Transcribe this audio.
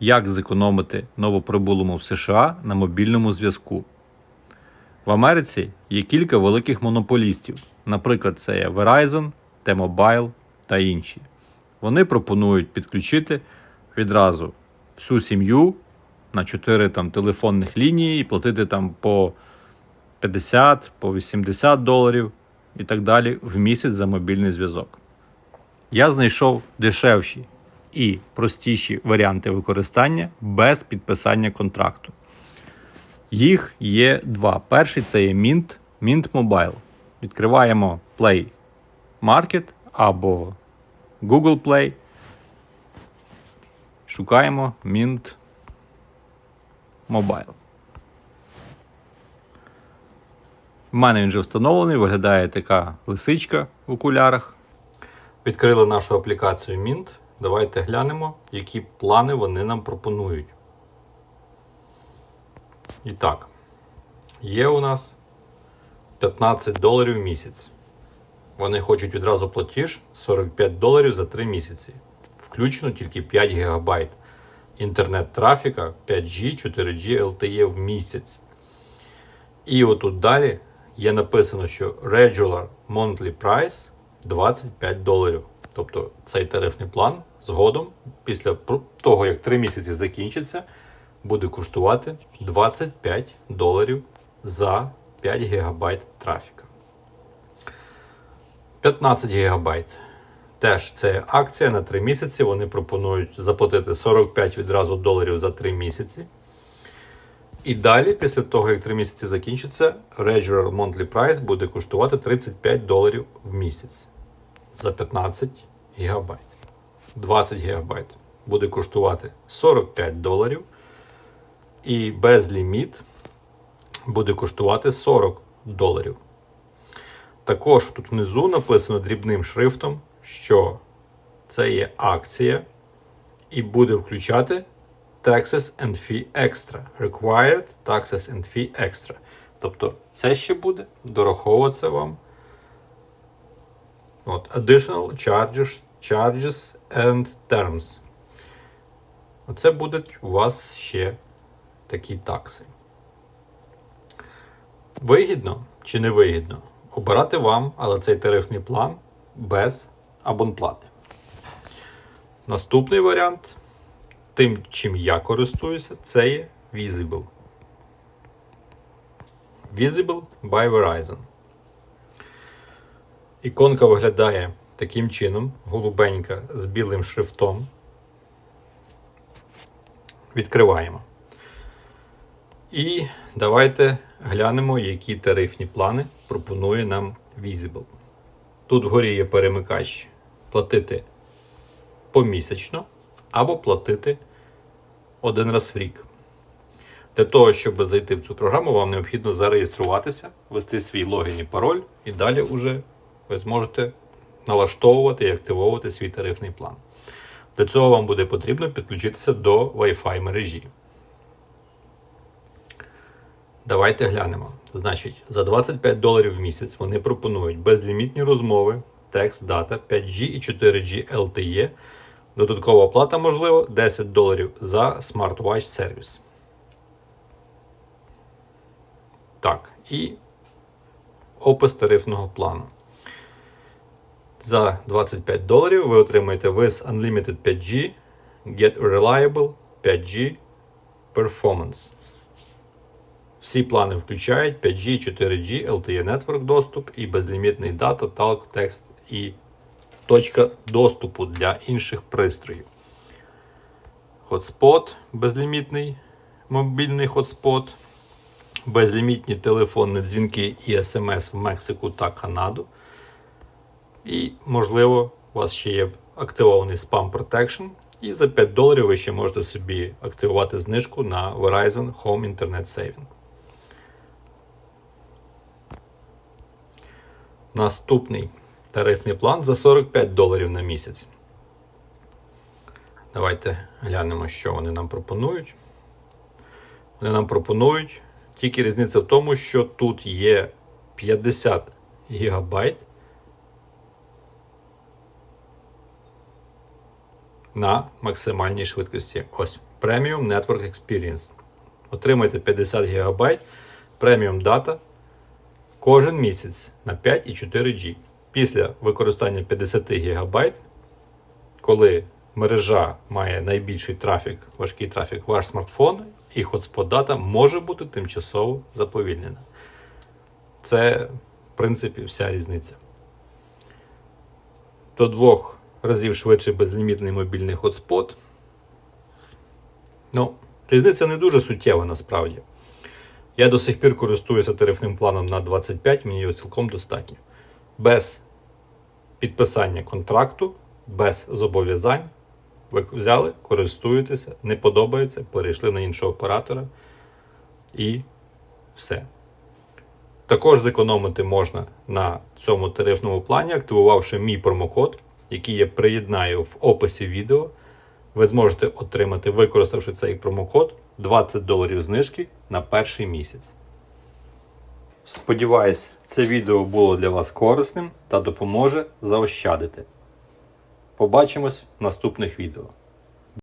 Як зекономити новоприбулому в США на мобільному зв'язку? В Америці є кілька великих монополістів. Наприклад, це є Verizon, T-Mobile та інші. Вони пропонують підключити відразу всю сім'ю на 4 там, телефонних лінії і платити там по 50, по 80 доларів і так далі в місяць за мобільний зв'язок. Я знайшов дешевші і простіші варіанти використання без підписання контракту. Їх є два. Перший це є Mint, Mint Mobile. Відкриваємо Play Market або Google Play. Шукаємо Mint Mobile. У мене він вже встановлений, виглядає така лисичка в окулярах. Відкрили нашу аплікацію Mint. Давайте глянемо, які плани вони нам пропонують. І так, є у нас 15 доларів в місяць. Вони хочуть відразу платіж 45 доларів за 3 місяці. Включно тільки 5 ГБ інтернет-трафіка 5G, 4G LTE в місяць. І отут далі є написано, що Regular Monthly Price 25 доларів. Тобто цей тарифний план згодом, після того, як 3 місяці закінчиться, буде коштувати 25 доларів за 5 ГБ трафіка. 15 ГБ. Теж це акція на 3 місяці. Вони пропонують заплатити 45 відразу доларів за 3 місяці. І далі, після того, як 3 місяці закінчиться, Regular Monthly Price буде коштувати 35 доларів в місяць за 15 ГБ. 20 ГБ буде коштувати 45 доларів. І безліміт буде коштувати 40 доларів. Також тут внизу написано дрібним шрифтом, що це є акція і буде включати Taxes and Fee Extra. Required Taxes and Fee Extra. Тобто це ще буде дораховуватися вам. От, Additional charges, charges and terms. Оце будуть у вас ще такі такси. Вигідно чи не вигідно? Обирати вам, але цей тарифний план без абонплати. Наступний варіант, тим, чим я користуюся, це є Visible. Visible by Verizon. Іконка виглядає таким чином, голубенька з білим шрифтом. Відкриваємо. І давайте глянемо, які тарифні плани пропонує нам Visible. Тут вгорі є перемикач платити помісячно або платити один раз в рік. Для того, щоб зайти в цю програму, вам необхідно зареєструватися, ввести свій логін і пароль, і далі вже ви зможете налаштовувати і активовувати свій тарифний план. Для цього вам буде потрібно підключитися до Wi-Fi мережі. Давайте глянемо. Значить, за 25 доларів в місяць вони пропонують безлімітні розмови, текст, дата, 5G і 4G LTE. Додаткова оплата можливо 10 доларів за SmartWatch сервіс. Так, і опис тарифного плану. За 25 доларів ви отримаєте with Unlimited 5G, Get Reliable 5G Performance. Всі плани включають 5G, 4G, LTE Network доступ і безлімітний дата, talk, текст і точка доступу для інших пристроїв. Hotspot безлімітний мобільний hotspot, безлімітні телефонні дзвінки і смс в Мексику та Канаду. І, можливо, у вас ще є активований Spam Protection. І за 5 доларів ви ще можете собі активувати знижку на Verizon Home Internet Saving. Наступний тарифний план за 45 доларів на місяць. Давайте глянемо, що вони нам пропонують. Вони нам пропонують тільки різниця в тому, що тут є 50 гігабайт на максимальній швидкості. Ось Premium Network Experience. Отримайте 50 ГБ Premium Data кожен місяць на 5,4 G. Після використання 50 ГБ, коли мережа має найбільший трафік, важкий трафік, ваш смартфон і Hotspot Data може бути тимчасово заповільнена. Це, в принципі, вся різниця. До двох разів швидше безлімітний мобільний хотспот. Ну, різниця не дуже суттєва насправді. Я до сих пір користуюся тарифним планом на 25, мені його цілком достатньо. Без підписання контракту, без зобов'язань. Ви взяли, користуєтеся, не подобається, перейшли на іншого оператора і все. Також зекономити можна на цьому тарифному плані, активувавши мій промокод, який я приєднаю в описі відео. Ви зможете отримати, використавши цей промокод, 20 доларів знижки на перший місяць. Сподіваюсь, це відео було для вас корисним та допоможе заощадити. Побачимось в наступних відео.